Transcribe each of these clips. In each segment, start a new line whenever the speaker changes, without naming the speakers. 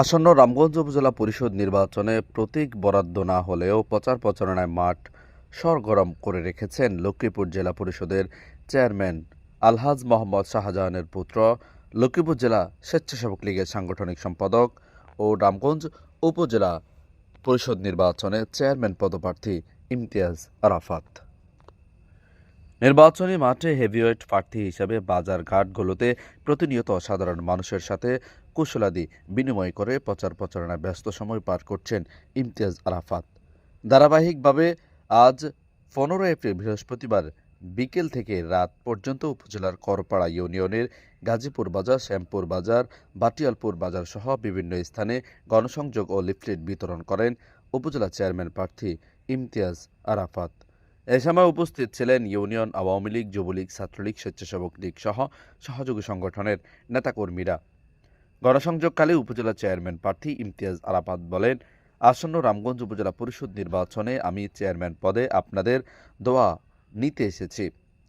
আসন্ন রামগঞ্জ উপজেলা পরিষদ নির্বাচনে প্রতীক বরাদ্দ না হলেও প্রচার প্রচারণায় মাঠ সরগরম করে রেখেছেন লক্ষ্মীপুর জেলা পরিষদের চেয়ারম্যান আলহাজ মোহাম্মদ শাহজাহানের পুত্র, লক্ষ্মীপুর জেলা স্বেচ্ছাসেবক লীগের সাংগঠনিক সম্পাদক ও রামগঞ্জ উপজেলা পরিষদ নির্বাচনে চেয়ারম্যান পদপ্রার্থী ইমতিয়াজ আরাফাত। নির্বাচনী মাঠে হেভিওয়েট প্রার্থী হিসেবে বাজার ঘাটগুলোতে প্রতিনিয়ত সাধারণ মানুষের সাথে কুশলাদি বিনিময় করে প্রচার প্রচারণায় ব্যস্ত সময় পার করছেন ইমতিয়াজ আরাফাত। ধারাবাহিকভাবে আজ পনেরো এপ্রিল বৃহস্পতিবার বিকেল থেকে রাত পর্যন্ত উপজেলার করপাড়া ইউনিয়নের গাজীপুর বাজার, শ্যামপুর বাজার, বাটিয়ালপুর বাজার সহ বিভিন্ন স্থানে গণসংযোগ ও লিফলেট বিতরণ করেন উপজেলা চেয়ারম্যান প্রার্থী ইমতিয়াজ আরাফাত। এ সময় উপস্থিত ছিলেন union Awami League, Jubo League, Chhatra League, Swechchhasebak League সহ সহযোগী সংগঠনের নেতাকর্মীরা। গণসংযোগকালে উপজেলা চেয়ারম্যান প্রার্থী ইমতিয়াজ আরাফাত বলেন, আসন্ন রামগঞ্জ উপজেলা পরিষদ নির্বাচনে আমি চেয়ারম্যান পদে আপনাদের দোয়া নিতে এসেছি।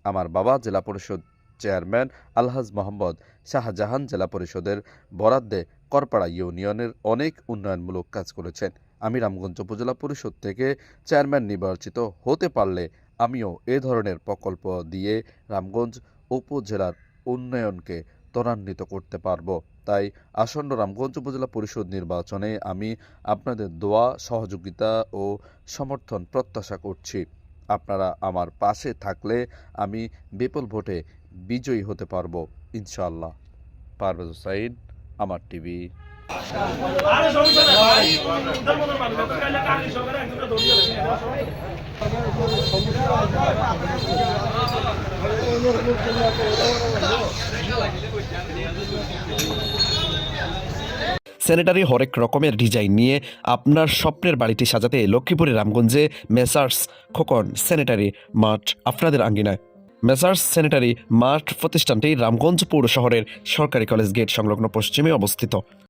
আমার বাবা জেলা পরিষদ চেয়ারম্যান আলহাজ মোহাম্মদ শাহজাহান জেলা পরিষদের বরাদ্দে করপাড়া ইউনিয়নের অনেক উন্নয়নমূলক কাজ করেছেন। আমি রামগঞ্জ উপজেলা পরিষদ থেকে চেয়ারম্যান নির্বাচিত হতে পারলে আমিও এ ধরনের প্রকল্প দিয়ে রামগঞ্জ উপজেলার উন্নয়নকে ত্বরান্বিত করতে পারব। তাই আসন্ন রামগঞ্জ উপজেলা পরিষদ নির্বাচনে আমি আপনাদের দোয়া, সহযোগিতা ও সমর্থন প্রত্যাশা করছি। আপনারা আমার পাশে থাকলে আমি বিপুল ভোটে বিজয়ী হতে পারব ইনশাল্লাহ পারভেজ হুসাইন আমার টিভি।
স্যানিটারি হরেক রকমের ডিজাইন নিয়ে আপনার স্বপ্নের বাড়িটি সাজাতে লক্ষ্মীপুরের রামগঞ্জে মেসার্স খোকন স্যানিটারি মাঠ আপনাদের আঙ্গিনায়। মেসার্স স্যানিটারি মাঠ প্রতিষ্ঠানটি রামগঞ্জ পৌর শহরের সরকারি কলেজ গেট সংলগ্ন পশ্চিমে অবস্থিত।